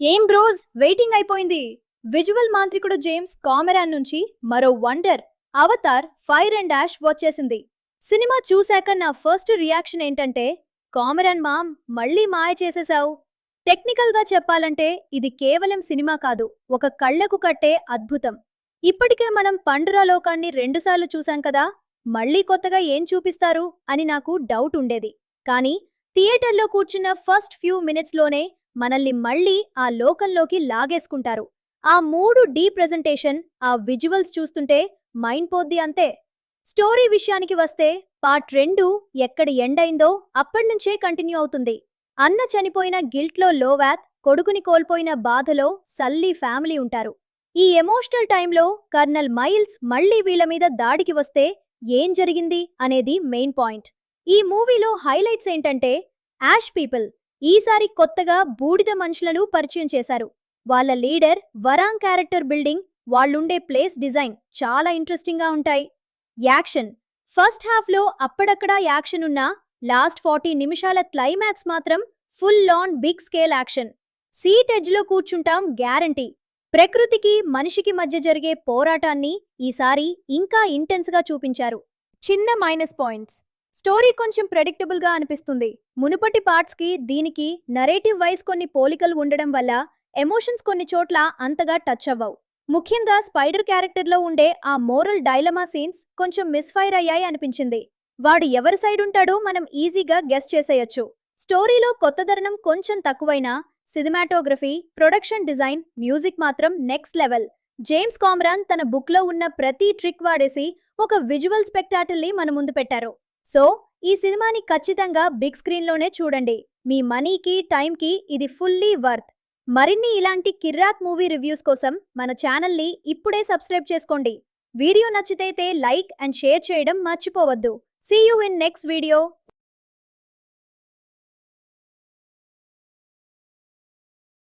ఏం bros? Waiting అయిపోయింది. Visual మాంత్రికుడు జేమ్స్ కామెరాన్ నుంచి మరో wonder Avatar Fire and Ash వచ్చేసింది. సినిమా చూశాక నా ఫస్ట్ రియాక్షన్ ఏంటంటే కామెరాన్ మామ్ మళ్ళీ మాయ చేసేశావు. టెక్నికల్గా చెప్పాలంటే ఇది కేవలం సినిమా కాదు ఒక కళ్ళకు కట్టే అద్భుతం. ఇప్పటికే మనం పండురా లోకాన్ని రెండుసార్లు చూశాం కదా మళ్ళీ కొత్తగా ఏం చూపిస్తారు అని నాకు డౌట్ ఉండేది. కానీ థియేటర్లో కూర్చున్న ఫస్ట్ ఫ్యూ మినిట్స్లోనే మనల్ని మళ్ళీ ఆ లోకంలోకి లాగేసుకుంటారు. ఆ మూడు డీ ప్రెజెంటేషన్ ఆ విజువల్స్ చూస్తుంటే మైండ్ పోద్ది అంతే. స్టోరీ విషయానికి వస్తే పార్ట్ రెండు ఎక్కడ ఎండైందో అప్పటినుంచే కంటిన్యూ అవుతుంది. అన్న చనిపోయిన గిల్ట్లో లోవాత్ కొడుకుని కోల్పోయిన బాధలో సల్లీ ఫ్యామిలీ ఉంటారు. ఈ ఎమోషనల్ టైంలో కర్నల్ మైల్స్ మళ్ళీ వీళ్ళ మీద దాడికి వస్తే ఏం జరిగింది అనేది మెయిన్ పాయింట్. ఈ మూవీలో హైలైట్స్ ఏంటంటే యాష్ పీపుల్ ఈసారి కొత్తగా బూడిద మనుషులను పరిచయం చేశారు. వాళ్ళ లీడర్ వరాంగ్ క్యారెక్టర్ బిల్డింగ్ వాళ్ళుండే ప్లేస్ డిజైన్ చాలా ఇంట్రెస్టింగ్గా ఉంటాయి. యాక్షన్. ఫస్ట్ హాఫ్లో అక్కడక్కడా యాక్షన్ ఉన్నా లాస్ట్ ఫార్టీ నిమిషాల క్లైమాక్స్ మాత్రం full on big scale action. Seat ఎడ్జ్లో కూర్చుంటాం గ్యారంటీ. ప్రకృతికి మనిషికి మధ్య జరిగే పోరాటాన్ని ఈసారి ఇంకా ఇంటెన్స్గా చూపించారు. చిన్న మైనస్ పాయింట్స్. స్టోరీ కొంచెం ప్రెడిక్టబుల్గా అనిపిస్తుంది. మునుపటి పార్ట్స్కి దీనికి నరేటివ్ వైస్ కొన్ని పోలికలు ఉండడం వల్ల ఎమోషన్స్ కొన్ని చోట్ల అంతగా టచ్ అవ్వవు. ముఖ్యంగా స్పైడర్ క్యారెక్టర్లో ఉండే ఆ మోరల్ డైలమా సీన్స్ కొంచెం మిస్ఫైర్ అయ్యాయి అనిపించింది. వాడు ఎవరి సైడ్ ఉంటాడో మనం ఈజీగా గెస్ చేసేయొచ్చు. స్టోరీలో కొత్త ధరణం కొంచెం తక్కువైనా సినిమాటోగ్రఫీ ప్రొడక్షన్ డిజైన్ మ్యూజిక్ మాత్రం నెక్స్ట్ లెవెల్ జేమ్స్ కామ్రాన్ తన బుక్లో ఉన్న ప్రతి ట్రిక్ వాడేసి ఒక విజువల్ స్పెక్టాటిల్ని మన ముందు పెట్టారు. సో ఈ సినిమాని ఖచ్చితంగా బిగ్ స్క్రీన్లోనే చూడండి. మీ మనీకి టైంకి ఇది ఫుల్లీ వర్త్. మరిన్ని ఇలాంటి కిర్రాక్ మూవీ రివ్యూస్ కోసం మన ఛానల్ని ఇప్పుడే సబ్స్క్రైబ్ చేసుకోండి. వీడియో నచ్చితే లైక్ అండ్ షేర్ చేయడం మర్చిపోవద్దు. See you in next video